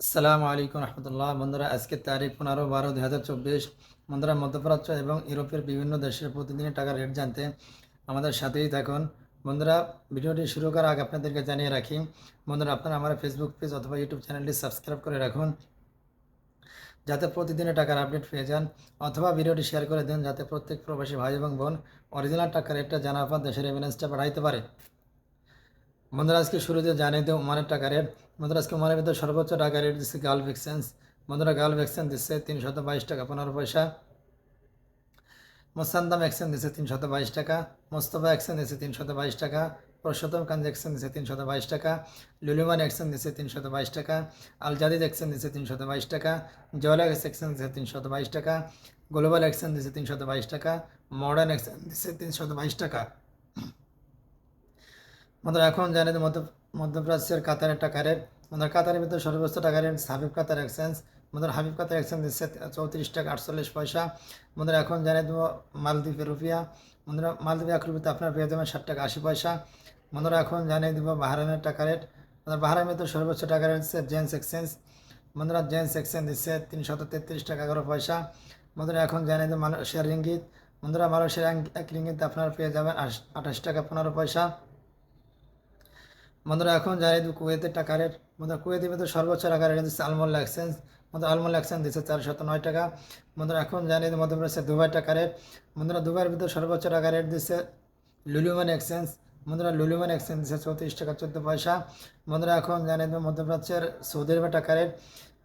আসসালামু আলাইকুম রহমতুল্লাহ। বন্ধুরা, আজকে তারিখ পনেরো বারো দুই হাজার চব্বিশ। বন্ধুরা, মধ্যপ্রাচ্য এবং ইউরোপের বিভিন্ন দেশের প্রতিদিনের টাকার রেট জানতে আমাদের সাথেই থাকুন। বন্ধুরা, ভিডিওটি শুরু করার আগে আপনাদেরকে জানিয়ে রাখি, বন্ধুরা, আপনারা আমার ফেসবুক পেজ অথবা ইউটিউব চ্যানেলটি সাবস্ক্রাইব করে রাখুন। যাতে প্রতিদিনের টাকার আপডেট পেয়ে যান অথবা ভিডিওটি শেয়ার করে দিন, যাতে প্রত্যেক প্রবাসী ভাই এবং বোন অরিজিনাল টাকার রেটটা জানার পর দেশের এভিডেন্সটা বাড়াইতে পারে। বন্ধুরা, আজকে শুরুতে জানিয়ে দেব ওমানের টাকা রেট বন্ধুরা আজকে ভিতরে সর্বোচ্চ টাকা রেট দিচ্ছে গালফ এক্সচেঞ্জ। বন্ধুরা, গালফ এক্সচেঞ্জ দিচ্ছে তিনশত বাইশ টাকা, পনেরো পয়সা। মোসান্দাম এক্সচেঞ্জ দিচ্ছে তিনশত বাইশ টাকা। মোস্তফা এক্সচেঞ্জ দিচ্ছে তিনশত বাইশ টাকা। পুরুষোত্তম কাঞ্জ এক্সচেঞ্জ দিচ্ছে তিনশত বাইশ টাকা। লুলিমান এক্সচেঞ্জ দিচ্ছে তিনশত বাইশ টাকা। আল জাদিদ এক্সচেঞ্জ দিচ্ছে তিনশত বাইশ টাকা। জয়লাক্স এক্সচেঞ্জ দিচ্ছে তিনশত বাইশ টাকা। গ্লোবাল এক্সচেঞ্জ দিচ্ছে তিনশত বাইশ টাকা। মডার্ন এক্সচেঞ্জ দিচ্ছে তিনশত বাইশ টাকা। আমাদের এখন জানি যে মধ্য মধ্যপ্রাচ্যের কাতারের টাকা রেট আমাদের কাতারের ভিতরে সর্বোচ্চ টাকা রেট হাবিব কাতার এক্সচেঞ্জ আমাদের হাবিব কাতার এক্সচেঞ্জ দিচ্ছে চৌত্রিশ টাকা আটচল্লিশ পয়সা আমাদের এখন জানিয়ে দেবো মালদ্বীপের রুপিয়া বন্ধুরা মালদ্বীপ এক রুপিতে আপনার পেয়ে যাবেন ষাট টাকা আশি পয়সা বন্ধুরা এখন জানিয়ে দেবো বাহারানের টাকা রেট আমাদের বাহারানের ভিতরে সর্বোচ্চ টাকা রেট হচ্ছে জেন্স এক্সচেঞ্জ বন্ধুরা জেন্স এক্সচেঞ্জ দিচ্ছে তিনশত তেত্রিশ টাকা এগারো পয়সা বন্ধুরা এখন জানিয়ে দেবো মালয়েশিয়ার রিঙ্গিত বন্ধুরা মালয়েশিয়ার এক রিঙ্গিত আপনার পেয়ে যাবেন আঠাশ টাকা পনেরো পয়সা বন্ধুরা, এখন দেবো কুয়েতের টাকা রেট বন্ধুরা, কুয়েতের ভিতরে সর্বোচ্চ টাকা রেট দিচ্ছে আলমোল্লা এক্সচেঞ্জ বন্ধুরা আলমোল্লা এক্সচেঞ্জ দিচ্ছে চারশত নয় টাকা। বন্ধুরা, এখন জানিয়ে দেবো মধ্যপ্রদেশের দুবাই টাকা রেট দুবাইয়ের ভিতরে সর্বোচ্চ টাকা রেট দিচ্ছে লুলুমান এক্সচেঞ্জ, বন্ধুরা, লুলুমান এক্সচেঞ্জ দিচ্ছে চৌত্রিশ টাকা চোদ্দ পয়সা। বন্ধুরা, এখন দেবো মধ্যপ্রাচ্যের সৌদি আরবের টাকা রেট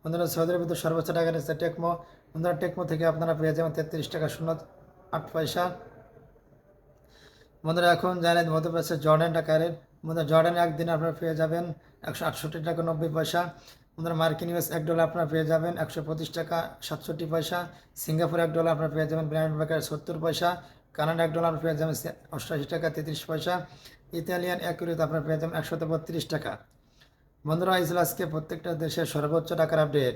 বন্ধুরা, সৌদি ভিতরে সর্বোচ্চ টাকা রেট টেকমো, বন্ধুরা, টেকমো থেকে আপনারা পেয়ে যাবেন তেত্রিশ টাকা শূন্য আট পয়সা। বন্ধুরা, এখন জানেন মধ্যপ্রাচ্যের জর্ডান টাকা রেট বন্ধুরা জর্ডানে একদিন আপনারা পেয়ে যাবেন একশো আটষট্টি টাকা নব্বই পয়সা। বন্ধুরা মার্কিন ইউএস এক ডলার আপনারা পেয়ে যাবেন একশো পঁচিশ টাকা সাতষট্টি পয়সা। সিঙ্গাপুর এক ডলার আপনারা পেয়ে যাবেন ব্র্যান্ড বেকার সত্তর পয়সা। কানাডা এক ডলার পেয়ে যাবেন অষ্টআশি টাকা তেত্রিশ পয়সা। ইতালিয়ান এক ইউরোতে আপনারা পেয়ে যাবেন একশত বত্রিশ টাকা। বন্ধুরা ইসলাসকে প্রত্যেকটা দেশের সর্বোচ্চ টাকার আপডেট।